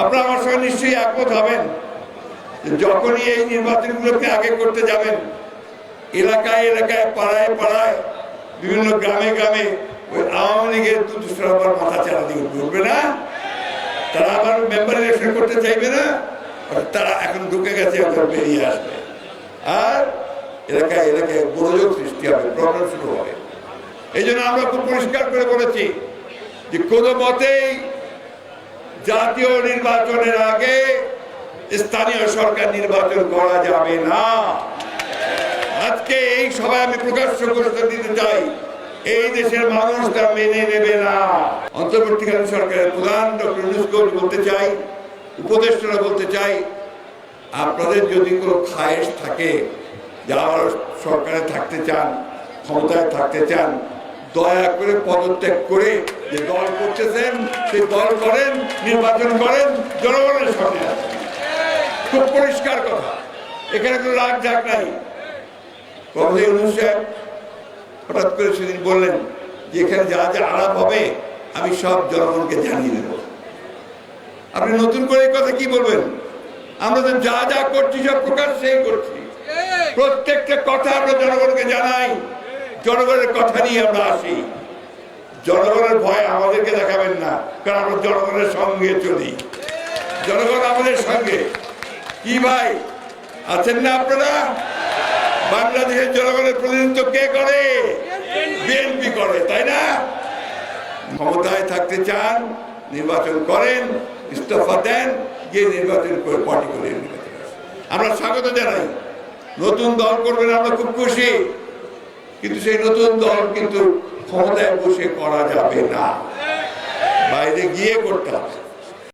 আপনারা আমার সঙ্গে নিশ্চয়ই একমত হবেন। যখনই এই নির্বাচনগুলোকে আগে করতে যাবেন, এলাকায় এলাকায়, পাড়ায় পাড়ায়, বিভিন্ন গ্রামে গ্রামে ওই আওয়ামী লীগের দুষ্টরা আবার মাথা চারা দিয়ে ঘুরবে না। তারা আবার মেম্বার ইলেকশন করতে চাইবে না তারা এখন ঢুকে গেছে বেরিয়ে আসবে। আর এলাকায় এলাকায় গোলযোগ সৃষ্টি হবে, প্রবলেম শুরু হবে। এই জন্য আমরা খুব পরিষ্কার করে বলেছি যে কোনো মতেই জাতীয় নির্বাচনের আগে স্থানীয় সরকার নির্বাচন করা যাবে না। আজকে এই সভায় আমি প্রকাশ্য ঘোষণা দিতে চাই, এই দেশের মানুষ তা মেনে নেবে না। অন্তর্বর্তীকালীন সরকারের প্রধান ডক্টর বলতে চাই, উপদেষ্টারা বলতে চাই, আপনাদের যদি কোনো খায়েশ থাকে যে আবার সরকারে থাকতে চান, ক্ষমতায় থাকতে চান দয়া করে পদত্যাগ করে যে দল করতেছেন সেই দল করেন নির্বাচন করেন জনগণের সঙ্গে খুব পরিষ্কার কথা। এখানে কোনো রাগ ঝাক নাই। সাহেব হঠাৎ করে সেদিন বললেন যে এখানে যা যা আলাপ হবে আমি সব জনগণকে জানিয়ে দেব। আপনি নতুন করে এই কথা কি বলবেন? আমরা তো যা যা করছি সব প্রকাশ সেই করছি প্রত্যেকটা কথা আমরা জনগণকে জানাই। জনগণের কথা নিয়ে আমরা আসি। জনগণের ভয় আমাদেরকে দেখাবেন না, কারণ আমরা জনগণের সঙ্গে চলি। জনগণ আমাদের সঙ্গে। কি ভাই, আছেন না আপনারা? বাংলাদেশের জনগণের প্রতিনিধিত্ব কে করে? বিএনপি করে, তাই না? ক্ষমতায় থাকতে চান, নির্বাচন করেন, ইস্তফা দেন, গিয়ে নির্বাচন করে পার্টি করে নির্বাচন আমরা স্বাগত জানাই। নতুন দল করবেন, আমরা খুব খুশি। কিন্তু সেই নতুন দল কিন্তু ক্ষমতায় বসে করা যাবে না। বাইরে গিয়ে করতে হবে।